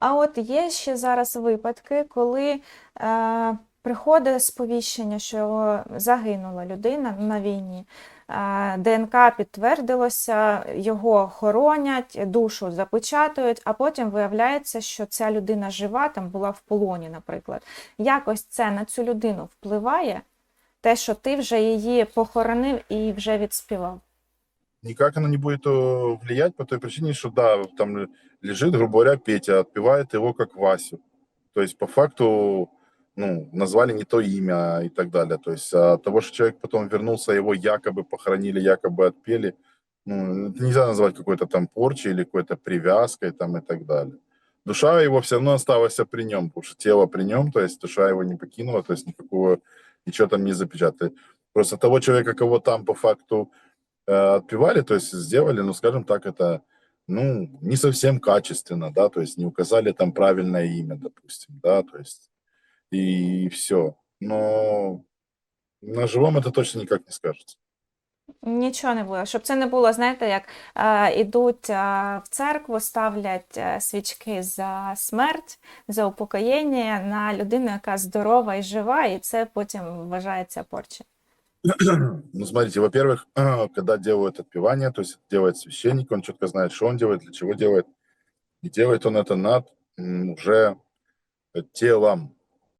А от є ще зараз випадки, коли е, приходить сповіщення, що загинула людина на війні. Е, ДНК підтвердилося, його хоронять, душу запечатують, а потім виявляється, що ця людина жива, там була в полоні, наприклад. Якось це на цю людину впливає, те, що ти вже її похоронив і вже відспівав. Никак оно не будет э, влиять по той причине, что да, там лежит, грубо говоря, Петя, отпевает его как Васю. То есть по факту ну, назвали не то имя и так далее. То есть от того, что человек потом вернулся, его якобы похоронили, якобы отпели, ну, это нельзя назвать какой-то там порчей или какой-то привязкой там и так далее. Душа его все равно осталась при нем, потому что тело при нем, то есть душа его не покинула, то есть никакого, ничего там не запечатали. Просто того человека, кого там по факту отпевали, то есть сделали, ну, скажем так, это, ну, не совсем качественно, да, то есть не указали там правильное имя, допустим, да, то есть и все. Но на живом это точно никак не скажется. Нічого не було. Щоб це не було, знаєте, як е, ідуть е, в церкву, ставлять е, свічки за смерть, за упокоєння на людину, яка здорова і жива, і це потім вважається порчею. Ну, смотрите, во-первых, когда делают отпевание, то есть делает священник, он четко знает, что он делает, для чего делает. И делает он это над уже телом.